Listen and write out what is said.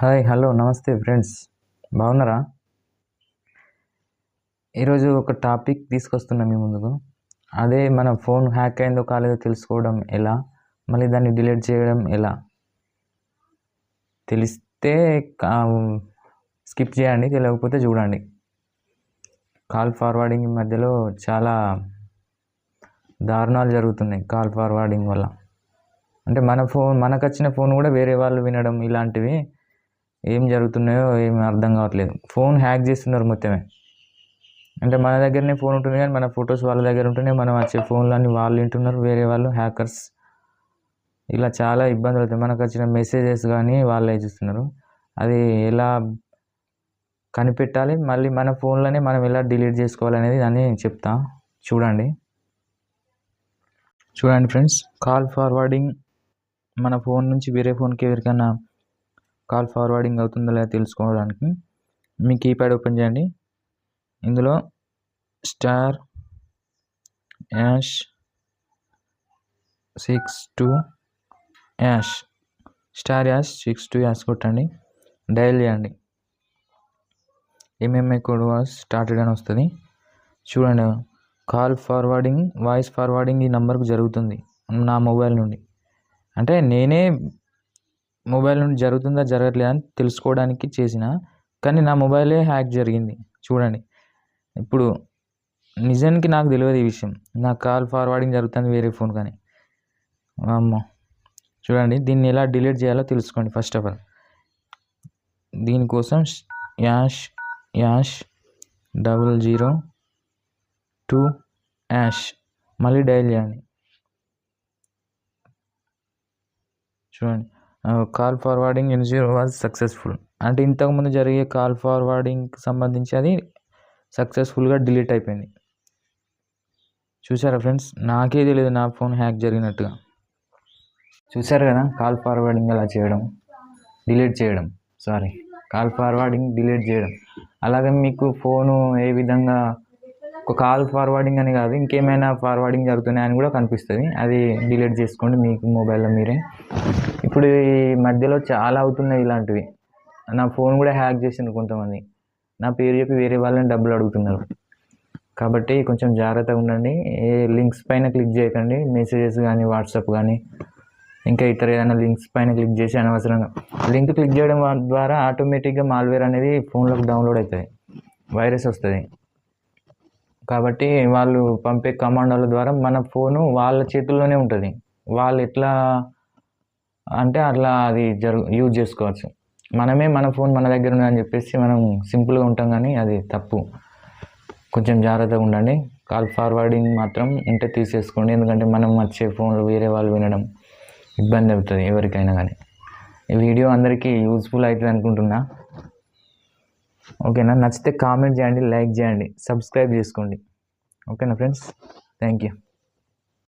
Hi hello నమస్తే friends. బాగున్నారా? ఈరోజు ఒక టాపిక్ తీసుకొస్తున్నా మీ ముందుకు. అదే మన ఫోన్ హ్యాక్ అయిందో కాలేదో తెలుసుకోవడం ఎలా? మళ్ళీ దాన్ని డిలీట్ చేయడం ఎలా? తెలిస్తే స్కిప్ చేయండి తెలియకపోతే చూడండి. కాల్ ఫార్వర్డింగ్ మధ్యలో చాలా దారుణాలు జరుగుతున్నాయి కాల్ ఫార్వర్డింగ్ వల్ల. అంటే మన ఫోన్ మనకు వచ్చిన ఫోన్ కూడా వేరే వాళ్ళు వినడం ఇలాంటివి ఏం జరుగుతున్నాయో ఏం అర్థం కావట్లేదు. ఫోన్ హ్యాక్ చేస్తున్నారు మొత్తమే. అంటే మన దగ్గరనే ఫోన్ ఉంటుంది కానీ మన ఫొటోస్ వాళ్ళ దగ్గర ఉంటున్నాయి మనం వచ్చే ఫోన్లన్నీ వాళ్ళు వింటున్నారు వేరే వాళ్ళు హ్యాకర్స్. ఇలా చాలా ఇబ్బందులు అవుతాయి. మనకు వచ్చిన మెసేజెస్ కానీ వాళ్ళే చూస్తున్నారు. అది ఎలా కనిపెట్టాలి? మళ్ళీ మన ఫోన్లోనే మనం ఎలా డిలీట్ చేసుకోవాలనేది దాన్ని చెప్తా. చూడండి. చూడండి ఫ్రెండ్స్ కాల్ ఫార్వర్డింగ్ మన ఫోన్ నుంచి వేరే ఫోన్కి ఎవరికైనా కాల్ ఫార్వర్డింగ్ అవుతుందో లేదో తెలుసుకోవడానికి మీ కీప్యాడ్ ఓపెన్ చేయండి. ఇందులో star hash six two hash star hash six two hash కొట్టండి. డయల్ చేయండి. ఎంఎంఐ కోడ్ వాస్ స్టార్టెడ్ అని వస్తుంది. చూడండి కాల్ ఫార్వర్డింగ్ వాయిస్ ఫార్వర్డింగ్ ఈ నెంబర్కు జరుగుతుంది నా మొబైల్ నుండి. అంటే నేనే మొబైల్ నుండి జరుగుతుందా జరగట్లేదా అని తెలుసుకోవడానికి చేసిన. కానీ నా మొబైలే హ్యాక్ జరిగింది. చూడండి. ఇప్పుడు నిజానికి నాకు తెలియదు ఈ విషయం. నా కాల్ ఫార్వర్డింగ్ జరుగుతుంది వేరే ఫోన్ కానీ. అమ్మో చూడండి దీన్ని ఎలా డిలీట్ చేయాలో తెలుసుకోండి ఫస్ట్ ఆఫ్ ఆల్. దీనికోసం hash hash double zero two hash. మళ్ళీ డైల్ చేయండి. చూడండి. Call forwarding in was successful అంటే ఇంతకుముందు జరిగే కాల్ ఫార్వర్డింగ్కి సంబంధించి అది సక్సెస్ఫుల్గా డిలీట్ అయిపోయింది. చూసారా ఫ్రెండ్స్ నాకే తెలియదు నా ఫోన్ హ్యాక్ జరిగినట్టుగా. చూసారు కదా కాల్ ఫార్వర్డింగ్ అలా చేయడం? డిలీట్ చేయడం. సారీ కాల్ ఫార్వర్డింగ్ డిలీట్ చేయడం. అలాగే మీకు ఫోను ఏ విధంగా ఒక కాల్ ఫార్వర్డింగ్ అని కాదు ఇంకేమైనా ఫార్వర్డింగ్ జరుగుతున్నాయని కూడా కనిపిస్తుంది. అది డిలీట్ చేసుకోండి మీకు మొబైల్లో మీరే. ఇప్పుడు ఈ మధ్యలో చాలా అవుతున్నాయి ఇలాంటివి. నా ఫోన్ కూడా హ్యాక్ చేసింది కొంతమంది. నా పేరు చెప్పి వేరే వాళ్ళని డబ్బులు అడుగుతున్నారు. కాబట్టి కొంచెం జాగ్రత్తగా ఉండండి. ఏ లింక్స్ పైన క్లిక్ చేయకండి. మెసేజెస్ కానీ వాట్సాప్ కానీ ఇంకా ఇతర ఏదైనా లింక్స్ పైన క్లిక్ చేసి అనవసరంగా. లింక్ క్లిక్ చేయడం ద్వారా ఆటోమేటిక్గా మాల్వేర్ అనేది ఫోన్లోకి డౌన్లోడ్ అవుతుంది. వైరస్ వస్తుంది. కాబట్టి వాళ్ళు పంపే కమాండోల ద్వారా మన ఫోను వాళ్ళ చేతుల్లోనే ఉంటుంది. వాళ్ళు ఎట్లా అంటే అట్లా అది జరుగు యూజ్ చేసుకోవచ్చు. మనమే మన ఫోన్ మన దగ్గర ఉందని చెప్పేసి మనం సింపుల్గా ఉంటాం కానీ అది తప్పు. కొంచెం జాగ్రత్తగా ఉండండి. కాల్ ఫార్వర్డింగ్ మాత్రం ఉంటే తీసేసుకోండి. ఎందుకంటే మనం వచ్చే ఫోన్లు వేరే వాళ్ళు వినడం ఇబ్బంది అవుతుంది ఎవరికైనా కానీ. ఈ వీడియో అందరికీ యూస్ఫుల్ అవుతుంది అనుకుంటున్నా. ఓకేనా? నచ్చితే కామెంట్ చేయండి లైక్ చేయండి సబ్స్క్రైబ్ చేసుకోండి. ఓకేనా ఫ్రెండ్స్? Thank you